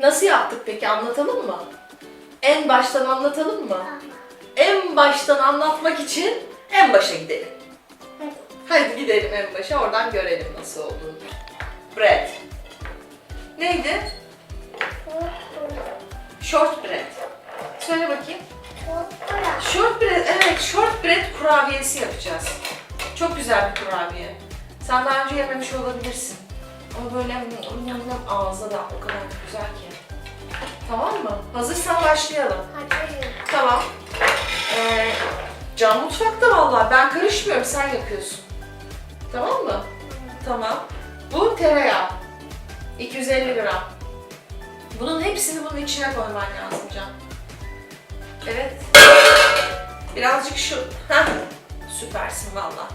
Nasıl yaptık peki anlatalım mı? En baştan anlatalım mı? En baştan anlatmak için en başa gidelim. Hadi. Gidelim en başa oradan görelim nasıl olduğunu. Bread. Neydi? Short bread. Söyle bakayım. Short bread, evet short bread kurabiyesi yapacağız. Çok güzel bir kurabiye. Sen daha önce yememiş olabilirsin. Ama böyle yam yam ağza da o kadar güzel ki. Tamam mı? Hazırsan başlayalım. Hadi. Tamam. Ee, Can mutfakta vallahi. Ben karışmıyorum. Sen yapıyorsun. Tamam mı? Tamam. Bu tereyağı. 250 gram. Bunun hepsini bunun içine koyman lazım Can. Evet. Birazcık şu. Heh. Süpersin valla.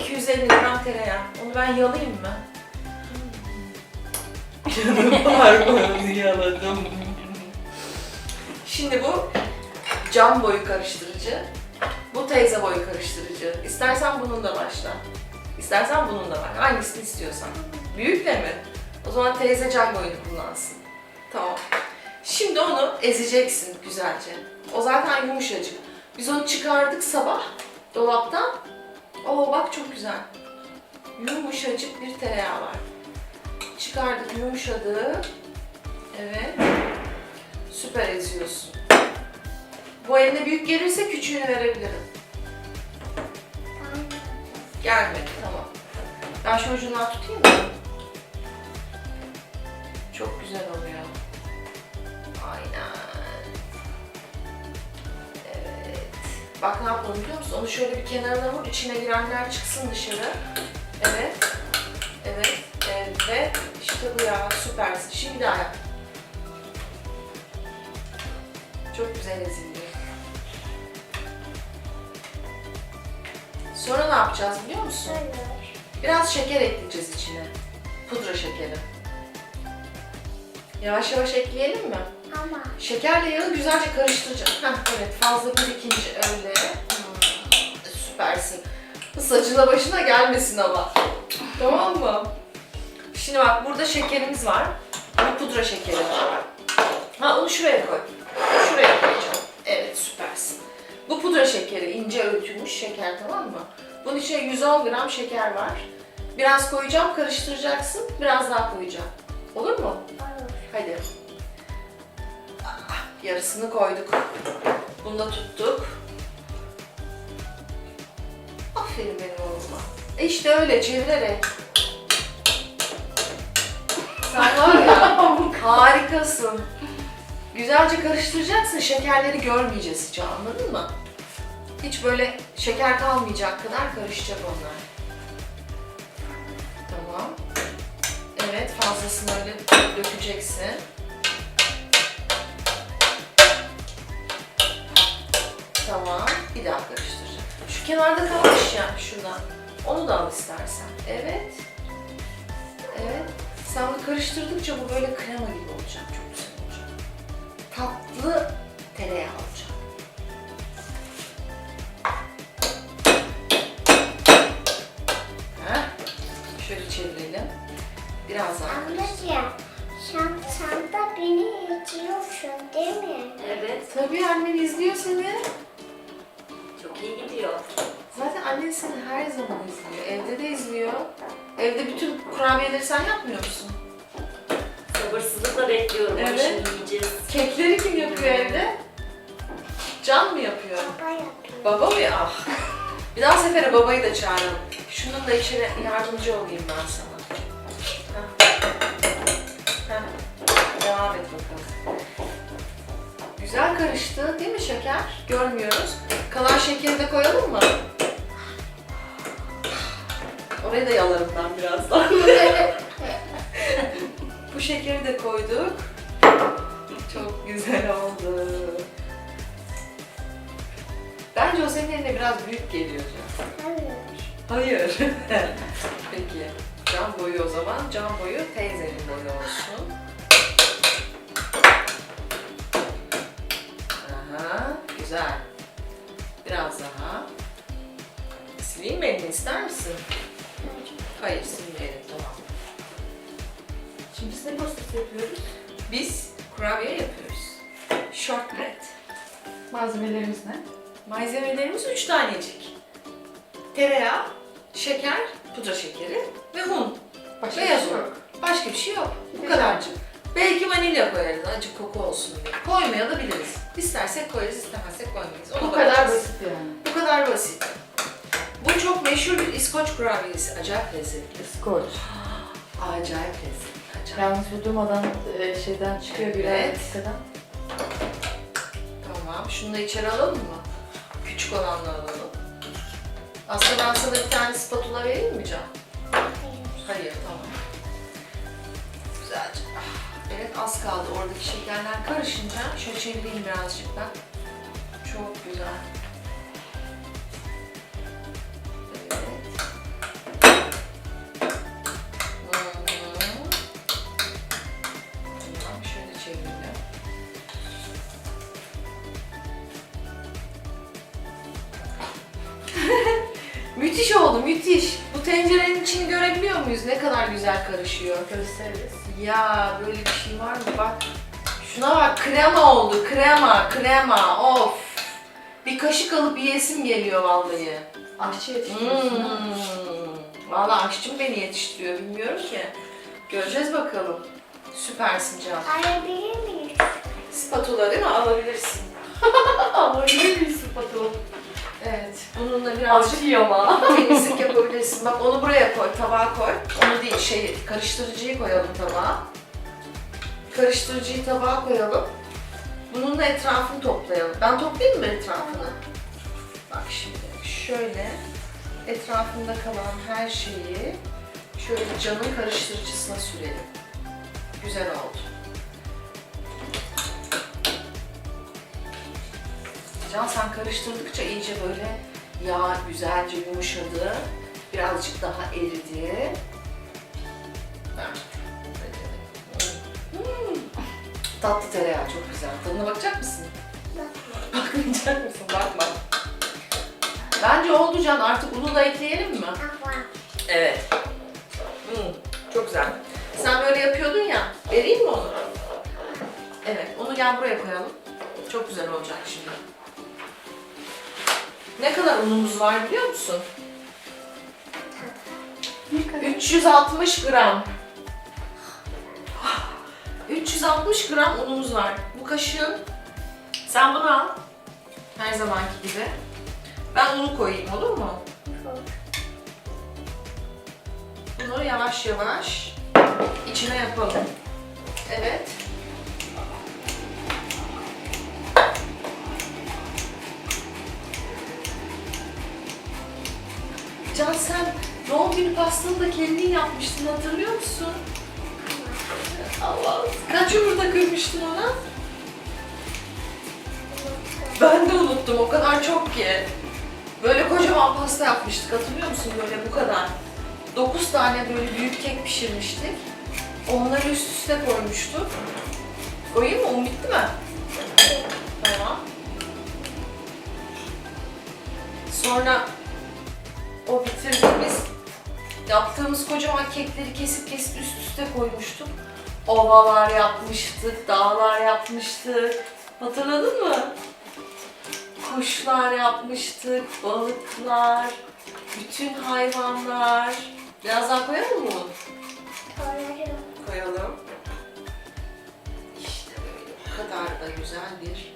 250 gram tereyağı. Onu ben yalayayım mı? Parmağını yaladım. Şimdi bu cam boyu karıştırıcı. Bu teyze boyu karıştırıcı. İstersen bununla başla. İstersen bununla bak. Hangisini istiyorsan. Büyükle mi? O zaman teyze cam boyunu kullansın. Tamam. Şimdi onu ezeceksin güzelce. O zaten yumuşacık. Biz onu çıkardık sabah dolaptan. Oo bak çok güzel. Yumuşacık bir tereyağı var. Çıkardık yumuşadı. Evet. Süper eziyorsun. Bu eline büyük gelirse küçüğünü verebilirim. Gelmedi tamam. Ben şu ucundan tutayım mı? Çok güzel oluyor. Aynen. Evet. Bak ne yapalım biliyor musun? Onu şöyle bir kenarına vur, içine girenler çıksın dışarı. Evet. Evet. Evet. İşte bu ya. Süpersin. Şimdi daha yap. Çok güzel ezildi. Sonra ne yapacağız biliyor musun? Hayır. Biraz şeker ekleyeceğiz içine. Pudra şekeri. Yavaş yavaş ekleyelim mi? Ama. Şekerle yağı güzelce karıştıracağım. Heh, evet fazla birikince öyle. Hmm, süpersin. Saçına başına gelmesin ama. Tamam mı? Şimdi bak burada şekerimiz var. Bu pudra şekeri. Ha onu şuraya koy. Şuraya koyacağım. Evet süpersin. Bu pudra şekeri, ince öğütülmüş şeker tamam mı? Bunun içine 110 gram şeker var. Biraz koyacağım, karıştıracaksın. Biraz daha koyacağım. Olur mu? Olur. Hadi. Ah, Yarısını koyduk. Bunu da tuttuk. Aferin benim oğluma. E İşte öyle çevirerek. Sen var ya harikasın. Güzelce karıştıracaksın. Şekerleri görmeyeceğiz hiç anladın mı? Hiç böyle şeker kalmayacak kadar karışacak onlar. Tamam. Evet fazlasını öyle dökeceksin. Tamam. Bir daha karıştıracağım. Şu kenarda kalmış ya şuradan. Onu da al istersen. Evet. Evet. Sen bunu karıştırdıkça bu böyle krema gibi olacak. Çok güzel olacak. Tatlı tereyağı olacak. Heh. Şöyle çevirelim. Biraz daha. Anneciğim. Sen, sen de beni izliyorsun değil mi? Evet, Tabii annen izliyor seni. çok iyi gidiyor. Zaten annen seni her zaman izliyor. Evde de izliyor. Evde bütün kurabiyeleri sen yapmıyor musun? Sabırsızlıkla bekliyorum. Evet. Şimdi yiyeceğiz. Kekleri kim yapıyor evde? Can mı yapıyor? Baba yapıyor. Baba mı? Ah. Bir daha sefere babayı da çağıralım. Şunun da içine yardımcı olayım ben sana. Heh. Heh. Devam et bakalım. Güzel karıştı değil mi şeker? Görmüyoruz. Kalan şekeri de koyalım mı? Orayı da yalarım ben birazdan. Bu şekeri de koyduk. Çok güzel oldu. Bence o senin eline biraz büyük geliyor Can. Hayır. Hayır. Peki. Cam boyu o zaman. Cam boyu teyzenin boyu olsun. Aha, güzel. Biraz daha. Sileyim mi elini ister misin? Hayır silmeyelim tamam. Şimdi biz ne pastası yapıyoruz? Biz kurabiye yapıyoruz. Shortbread. Malzemelerimiz ne? Malzemelerimiz 3 tanecik. Tereyağı, şeker, pudra şekeri ve un. Başka Beyaz bir şey un. yok. Başka bir şey yok. Bu Güzel. kadarcık. Belki vanilya koyarız acı koku olsun diye. Koymaya da biliriz. İstersek koyarız, istemezsek koymayız. Ona Bu kadar bakacağız. basit yani. Bu kadar basit. Çok meşhur bir İskoç kurabiyesi. Acayip lezzetli. Scotch. Acayip lezzetli. Acayip. Yalnız bu durmadan e, şeyden çıkıyor bir Evet. dakikadan. Tamam. Şunu da içeri alalım mı? Küçük olanla alalım. Aslında ben sana bir tane spatula vereyim mi Can? Hayır, tamam. Güzelce. Ah, Evet, az kaldı. Oradaki şekerler karışınca şöyle çevireyim birazcık ben. Çok güzel. Müthiş oldu, müthiş. Bu tencerenin içini görebiliyor muyuz? Ne kadar güzel karışıyor. Gösteririz. Ya böyle bir şey var mı? Bak. Şuna bak krema oldu. Krema, krema. Of. Bir kaşık alıp yiyesim geliyor vallahi. Aşçı yetiştiriyorsun ha. Hmm. Vallahi aşçım beni yetiştiriyor bilmiyorum ki. Göreceğiz bakalım. Süpersin Can. Arayabilir miyiz? Spatula değil mi? Alabilirsin. Alabilir miyiz spatula? Evet. Bununla birazcık Aşçı ama. temizlik yapabilirsin. Bak onu buraya koy, tabağa koy. Onu değil, şey, karıştırıcıyı koyalım tabağa. Karıştırıcıyı tabağa koyalım. Bunun da etrafını toplayalım. Ben toplayayım mı etrafını? Bak şimdi şöyle etrafında kalan her şeyi şöyle canın karıştırıcısına sürelim. Güzel oldu. Can sen karıştırdıkça iyice böyle yağ güzelce yumuşadı. Birazcık daha eridi. Hmm. Tatlı tereyağı çok güzel. Tadına bakacak mısın? Bakmayacak mısın? Bakma. Bence oldu Can. Artık unu da ekleyelim mi? Evet. Hmm, çok güzel. Sen böyle yapıyordun ya. Vereyim mi onu? Evet. Onu gel buraya koyalım. Çok güzel olacak şimdi. Ne kadar unumuz var biliyor musun? Ne kadar? 360 gram. 360 gram unumuz var. Bu kaşığın sen bunu al. Her zamanki gibi. Ben unu koyayım olur mu? Bunu yavaş yavaş içine yapalım. Evet. Can sen doğum günü pastanı da kendin yapmıştın hatırlıyor musun? Allah kaç yumurta kırmıştın ona? Ben de unuttum o kadar çok ki. Böyle kocaman pasta yapmıştık hatırlıyor musun böyle bu kadar. 9 tane böyle büyük kek pişirmiştik. Onları üst üste koymuştuk. Koyayım mı? Un bitti mi? Tamam. Sonra o bitirdiğimiz yaptığımız kocaman kekleri kesip kesip üst üste koymuştuk. Ovalar yapmıştık, dağlar yapmıştık. Hatırladın mı? Kuşlar yapmıştık, balıklar, bütün hayvanlar. Biraz daha koyalım mı? Torlarım. Koyalım. İşte böyle bu kadar da güzel bir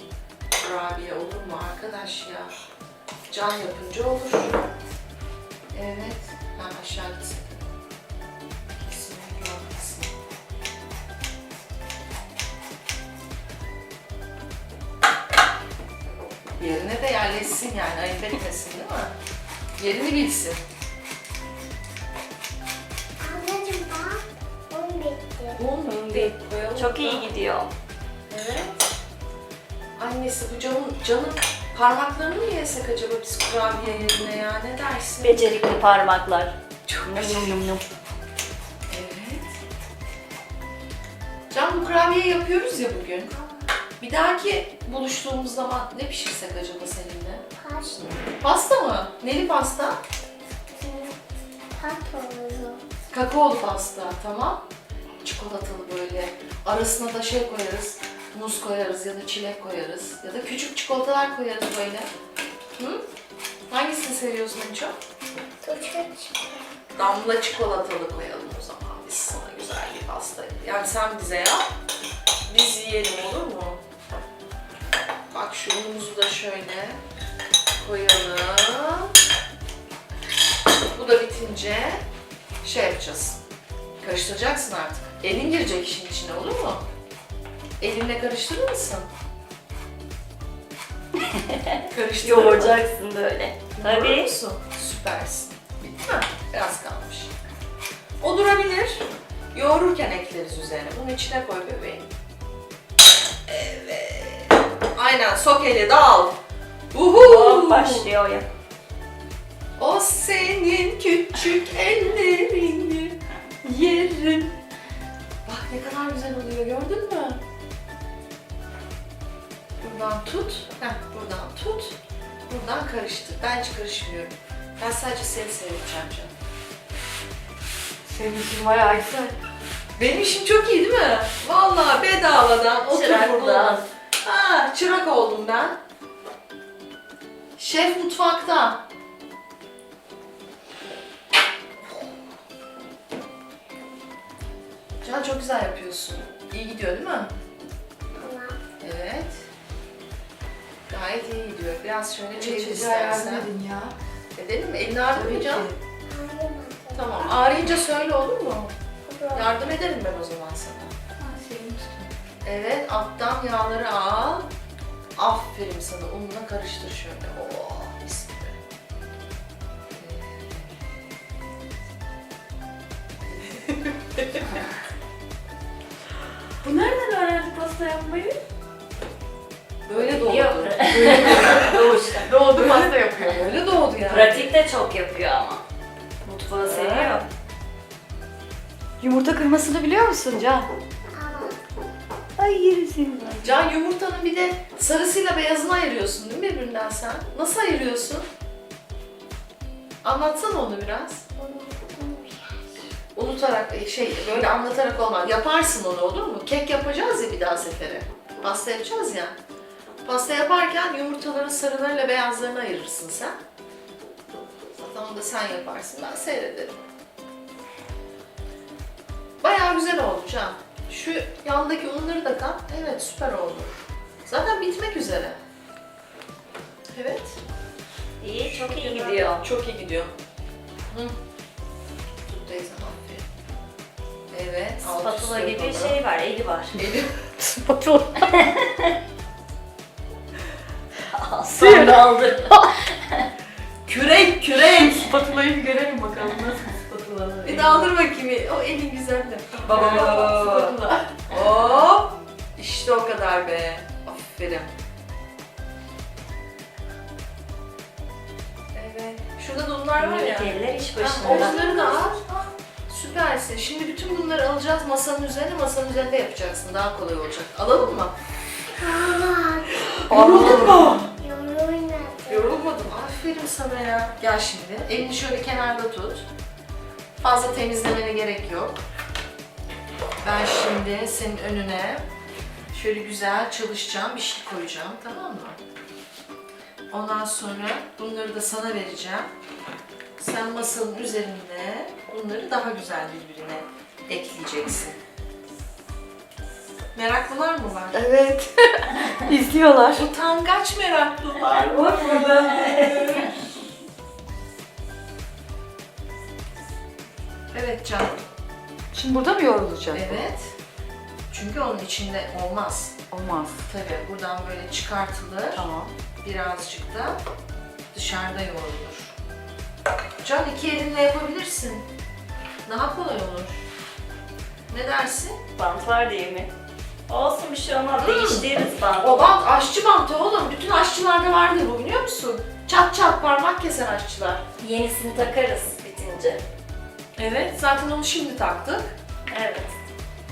kurabiye olur mu arkadaş ya? Can yapınca olur. Evet. Ha aşağı gitsin. Yerine de yerleşsin yani ayıp etmesin değil mi? Yerini bilsin. Anneciğim bak. Un bitti. Un. Koyalım. Çok da. iyi gidiyor. Evet. Annesi bu canın, canın parmaklarını mı yesek acaba biz kurabiye yerine ya? Ne dersin? Becerikli parmaklar. Çok Num num num num. Evet. Can bu kurabiye yapıyoruz ya bugün. Bir dahaki buluştuğumuz zaman ne pişirsek acaba seninle? Pasta. Pasta mı? Neli pasta? Oluyor. Kakaolu pasta, tamam. çikolatalı böyle. Arasına da şey koyarız. Muz koyarız ya da çilek koyarız. Ya da küçük çikolatalar koyarız böyle. Hı? Hangisini seviyorsun en çok? Turşu Damla çikolatalı koyalım o zaman. Biz sana güzel bir pasta. Yani sen bize yap. Biz yiyelim olur mu? Bak şu unumuzu da şöyle koyalım. Bu da bitince şey yapacağız. Karıştıracaksın artık. Elin girecek işin içine olur mu? Elinle karıştırır mısın? Karıştır. Yoğuracaksın böyle. Tabii. musun? Süpersin. Bitti mi? Biraz kalmış. O durabilir. Yoğururken ekleriz üzerine. Bunun içine koy bebeğim. Evet. Aynen sok eli dal. Uhu. Oh, başlıyor ya. O senin küçük ellerini yerim. Bak ne kadar güzel oluyor gördün mü? Buradan tut. Heh, buradan tut. Buradan karıştır. Ben hiç karışmıyorum. Ben sadece seni seyredeceğim canım. Senin için bayağı güzel. Benim işim çok iyi değil mi? Vallahi bedavadan otur Çırak burada. buradan. Ha, çırak oldum ben. Şef mutfakta. Can çok güzel yapıyorsun. İyi gidiyor değil mi? Tamam. Evet. Gayet iyi gidiyor. Biraz şöyle çevir istersen. ya. Edelim mi? Elini. Ağrımadı. Tamam. Ağrıyınca söyle olur mu? Yardım ederim ben o zaman sana. Evet, alttan yağları al. Aferin sana. Unla karıştır şöyle. Oh, mis gibi. Bu nereden öğrendi pasta yapmayı? Böyle doğdu. Yok. Doğuşta. Doğdu pasta yapıyor. Böyle doğdu yani. Pratik de çok yapıyor ama. Mutfağı seviyor. Yumurta kırmasını biliyor musun Can? Ama Ay seni ben. Can yumurtanın bir de sarısıyla beyazını ayırıyorsun değil mi birbirinden sen? Nasıl ayırıyorsun? Anlatsana onu biraz. Unutarak, e, şey böyle anlatarak olmaz. Yaparsın onu olur mu? Kek yapacağız ya bir daha sefere. Pasta yapacağız ya. Pasta yaparken yumurtaların sarılarıyla beyazlarını ayırırsın sen. Zaten onu da sen yaparsın. Ben seyrederim. Bayağı güzel oldu Can. Şu yandaki unları da kat. Evet süper oldu. Zaten bitmek üzere. Evet. İyi, çok iyi gidiyor. Çok iyi gidiyor. Hı. Tut teyzem aferin. Evet. alt Spatula gibi yapalım. şey var, eli var. Elim. Spatula. Aslan aldı. Kürek kürek. Spatula'yı bir görelim bakalım nasıl spatula. Bir daldır bakayım. O elin güzeldi. Baba baba baba baba. Spatula. Hop. İşte o kadar be. Aferin. Evet. Şurada da unlar var ya. Eller iş başında. Onları da al. Süpersin. Şimdi bütün bunları alacağız masanın üzerine. Masanın üzerinde yapacaksın. Daha kolay olacak. Alalım mı? Yoruldun mu? Yorulmadım. Aferin sana ya. Gel şimdi. Elini şöyle kenarda tut. Fazla temizlemene gerek yok. Ben şimdi senin önüne şöyle güzel çalışacağım bir şey koyacağım. Tamam mı? Ondan sonra bunları da sana vereceğim. Sen masanın üzerine bunları daha güzel birbirine ekleyeceksin. Meraklılar mı var? Evet. İzliyorlar. Utangaç meraklılar var burada. evet canım. Şimdi burada mı yoğrulacak? Evet. Çünkü onun içinde olmaz. Olmaz. Tabii buradan böyle çıkartılır. Tamam. Birazcık da dışarıda yoğrulur. Can iki elinle yapabilirsin. Daha kolay olur. Ne dersin? Bant var değil mi? Olsun bir şey olmaz. Değiştiririz bantı. O bant aşçı bantı oğlum. Bütün aşçılarda vardır bu biliyor musun? Çat çat parmak keser aşçılar. Yenisini takarız bitince. Evet zaten onu şimdi taktık. Evet.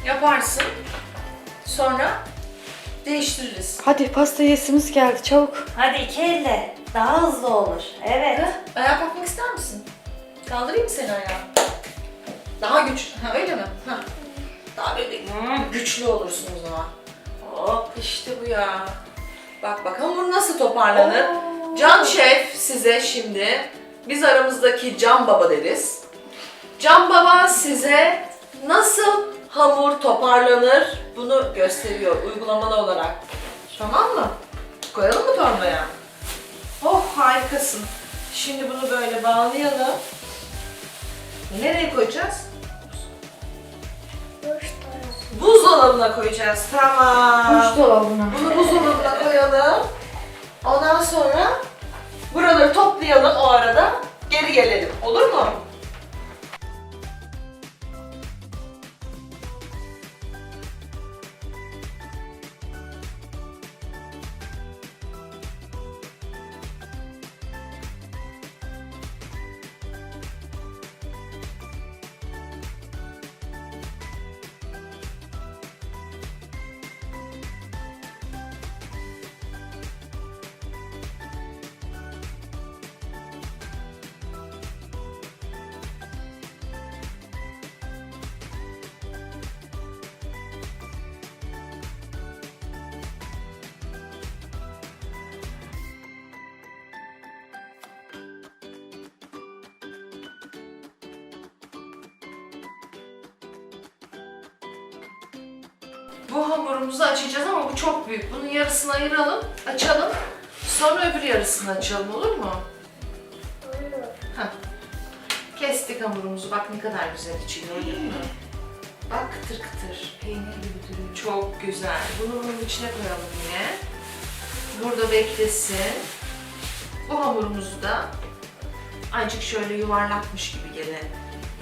Yaparsın. Sonra değiştiririz. Hadi pasta yesimiz geldi çabuk. Hadi iki elle. Daha hızlı olur. Evet. Ha, ayağa kalkmak ister misin? Kaldırayım mı seni ayağa? Daha güç. Ha öyle mi? Ha. Daha böyle güçlü olursun o zaman. Hop işte bu ya. Bak bak hamur nasıl toparlanır. Can Şef size şimdi biz aramızdaki Can Baba deriz. Can Baba size nasıl hamur toparlanır bunu gösteriyor uygulamalı olarak. Tamam mı? Koyalım mı torbaya? Oh harikasın. Şimdi bunu böyle bağlayalım. Nereye koyacağız? Buzdolabına koyacağız. Tamam. Buzdolabına. Bunu buzdolabına koyalım. Ondan sonra buraları toplayalım o arada. Geri gelelim. Olur mu? Bu hamurumuzu açacağız ama bu çok büyük. Bunun yarısını ayıralım, açalım. Sonra öbür yarısını açalım olur mu? Olur. Heh. Kestik hamurumuzu. Bak ne kadar güzel içi gördün mü? Bak kıtır kıtır. Peynir gibi duruyor. Çok güzel. Bunu bunun içine koyalım yine. Burada beklesin. Bu hamurumuzu da azıcık şöyle yuvarlakmış gibi gene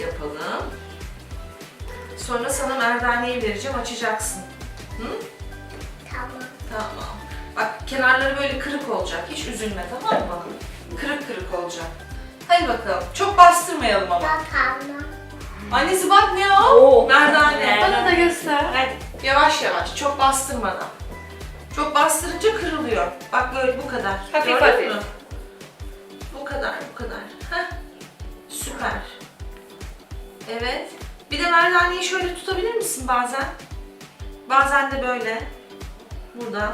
yapalım. Sonra sana merdaneyi vereceğim. Açacaksın. Kenarları böyle kırık olacak. Hiç üzülme tamam mı? Kırık kırık olacak. Hadi bakalım. Çok bastırmayalım ama. Bak abla. Annesi bak ne o? Oo. Merdane. Bana da göster. Hadi. Yavaş yavaş. Çok bastırmadan. Çok bastırınca kırılıyor. Bak böyle bu kadar. Hafif Gördün hafif. mü? Bu kadar, bu kadar. Heh. Süper. Evet. Bir de merdaneyi şöyle tutabilir misin bazen? Bazen de böyle. Burada.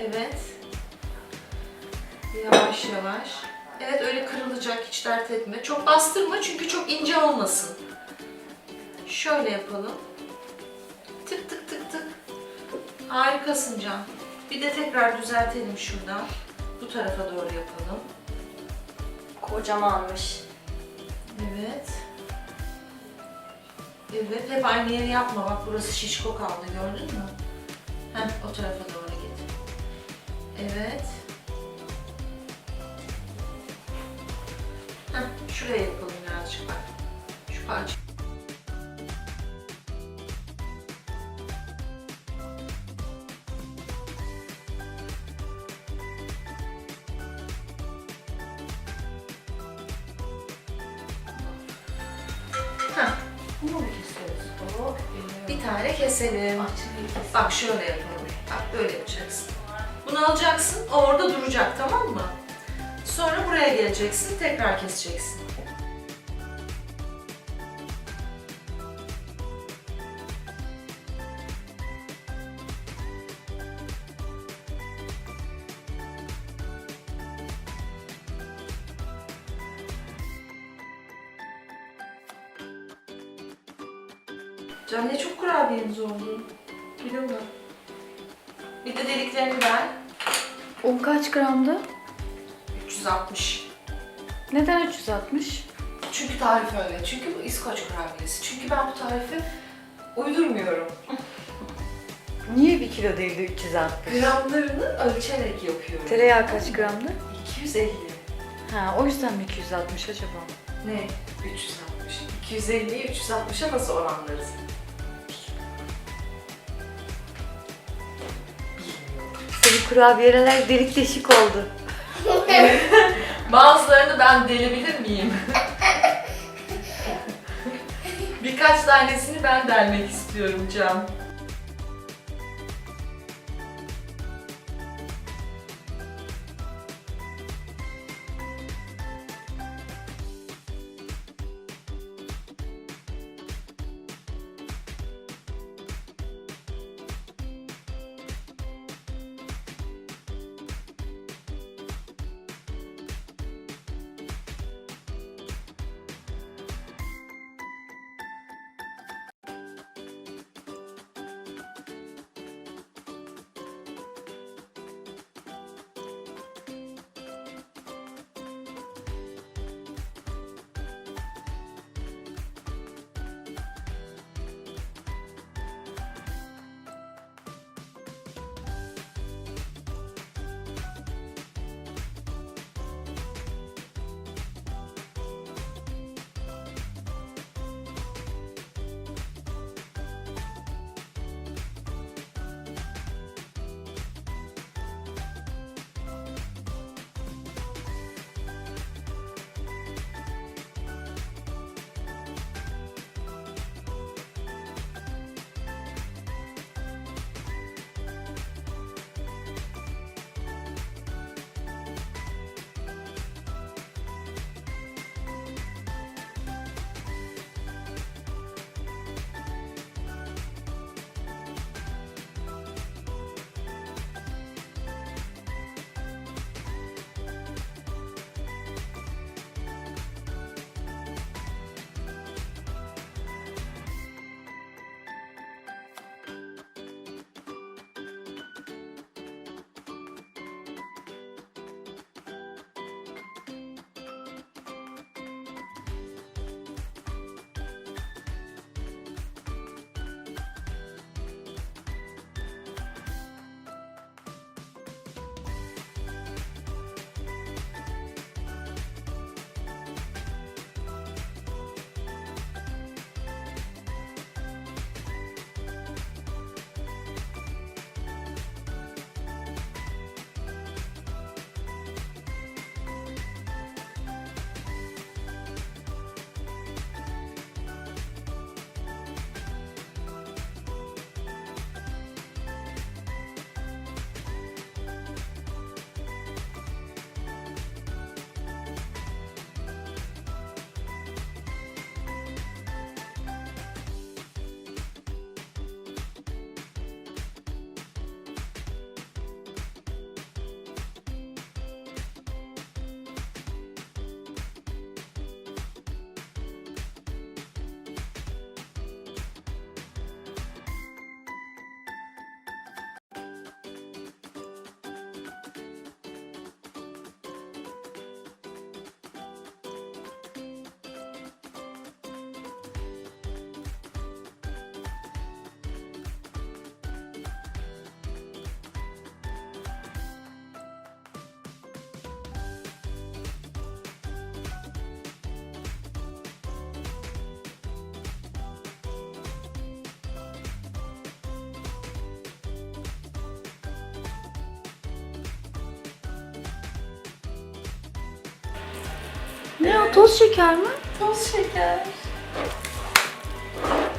Evet. Yavaş yavaş. Evet öyle kırılacak hiç dert etme. Çok bastırma çünkü çok ince olmasın. Şöyle yapalım. Tık tık tık tık. Harikasın Can. Bir de tekrar düzeltelim şuradan. Bu tarafa doğru yapalım. Kocamanmış. Evet. Evet, hep aynı yeri yapma. Bak burası şişko kaldı, gördün mü? Heh, o tarafa doğru. Evet. Heh, şuraya yapalım birazcık bak. Şu parça. Heh, Bunu mu kesiyoruz? Bir tane keselim. Bak şöyle yapalım. Bak böyle yapacaksın. Bunu alacaksın, orada duracak tamam mı? Sonra buraya geleceksin, tekrar keseceksin. Bir de deliklerini ver. Un kaç gramdı? 360. Neden 360? Çünkü tarif öyle. Çünkü bu İskoç kurabiyesi. Çünkü ben bu tarifi uydurmuyorum. Niye 1 kilo değil de 360? Gramlarını ölçerek yapıyorum. Tereyağı kaç gramdı? 250. Ha o yüzden mi 260 acaba? Ne? 360. 250'yi 360'a nasıl oranlarız? Kurabiyeler delik deşik oldu. Bazılarını ben delebilir miyim? Birkaç tanesini ben delmek istiyorum Can. Ne o toz şeker mi? Toz şeker.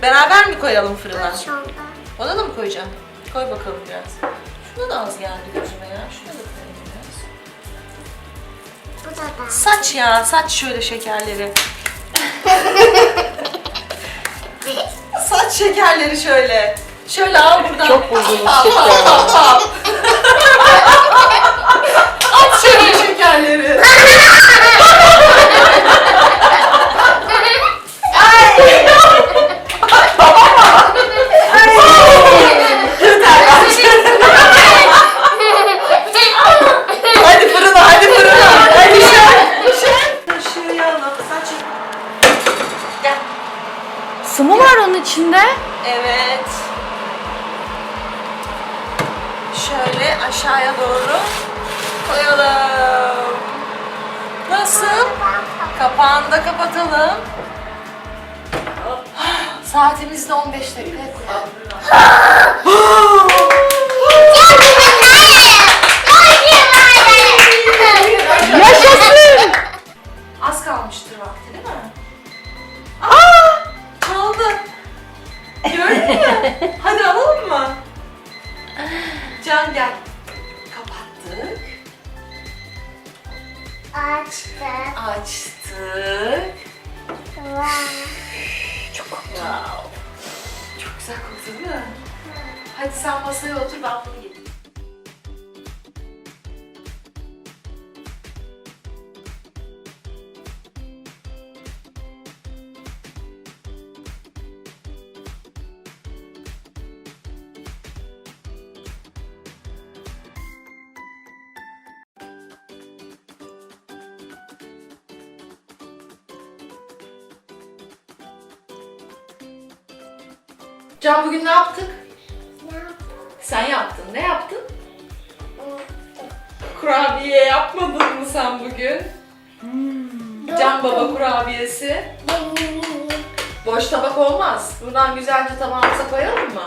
Beraber mi koyalım fırına? Ona da mı koyacağım? Koy bakalım biraz. Şuna da az geldi gözüme ya. Şuna da koyayım biraz. Bu da da. Saç ya, saç şöyle şekerleri. saç şekerleri şöyle. Şöyle al buradan. Çok buldunuz Al, şeker. al, al, al. At şöyle şekerleri. Hadi fırına, hadi fırına. Hadi şen, şen. Taşıyalım. Saç. Gel. Su mu var onun içinde? Evet. Şöyle aşağıya doğru koyalım. Nasıl? Kapağını da kapatalım. Saatimiz de 15 dakika. Hadi alalım mı? Can gel. Kapattık. Açtı. Açtık. Vay. Wow. Çok güzel koktu değil mi? Hadi sen masaya otur ben bunu getireyim. Can bugün ne yaptık? Ne yaptın? Sen yaptın. Ne yaptın? Kurabiye yapmadın mı sen bugün? Can Baba kurabiyesi. Boş tabak olmaz. Buradan güzelce tabağımıza koyalım mı?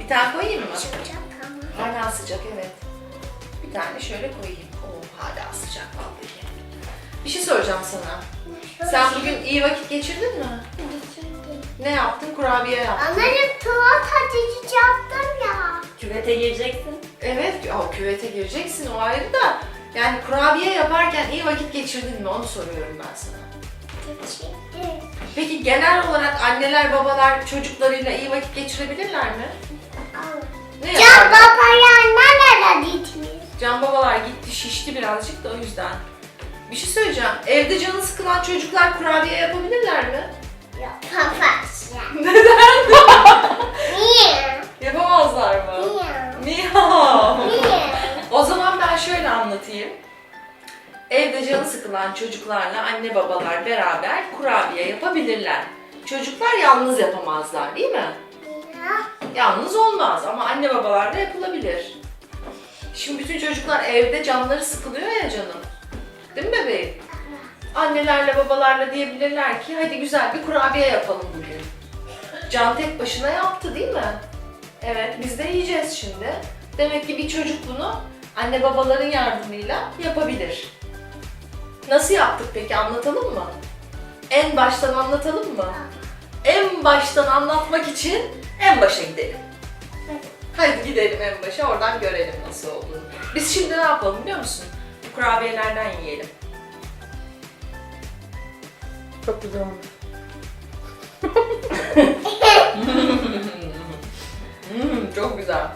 Bir tane koyayım mı? Çıkacak ama. Hala sıcak evet. Bir tane şöyle koyayım. Oo hala sıcak vallahi. Bir şey soracağım sana. Sen bugün iyi vakit geçirdin mi? Ne yaptın? Kurabiye yaptın. Anneannem tuvalet hacıcı yaptım ya. Küvete gireceksin. Evet, ya küvete gireceksin o ayrı da. Yani kurabiye yaparken iyi vakit geçirdin mi? Onu soruyorum ben sana. Geçirdim. Peki genel olarak anneler babalar çocuklarıyla iyi vakit geçirebilirler mi? Ne Can yaparlar? babaya nerede gitmiş? Can babalar gitti şişti birazcık da o yüzden. Bir şey söyleyeceğim. Evde canı sıkılan çocuklar kurabiye yapabilirler mi? Neden? Niye? Yapamazlar mı? Niye? Niye? Niye? O zaman ben şöyle anlatayım. Evde canı sıkılan çocuklarla anne babalar beraber kurabiye yapabilirler. Çocuklar yalnız yapamazlar değil mi? Ya. Yalnız olmaz ama anne babalarla yapılabilir. Şimdi bütün çocuklar evde canları sıkılıyor ya canım. Değil mi bebeğim? Annelerle babalarla diyebilirler ki hadi güzel bir kurabiye yapalım bugün. Can tek başına yaptı değil mi? Evet biz de yiyeceğiz şimdi. Demek ki bir çocuk bunu anne babaların yardımıyla yapabilir. Nasıl yaptık peki anlatalım mı? En baştan anlatalım mı? En baştan anlatmak için en başa gidelim. Hadi gidelim en başa oradan görelim nasıl olduğunu. Biz şimdi ne yapalım biliyor musun? Bu kurabiyelerden yiyelim. Çok güzel olmuş. Hmm, çok güzel.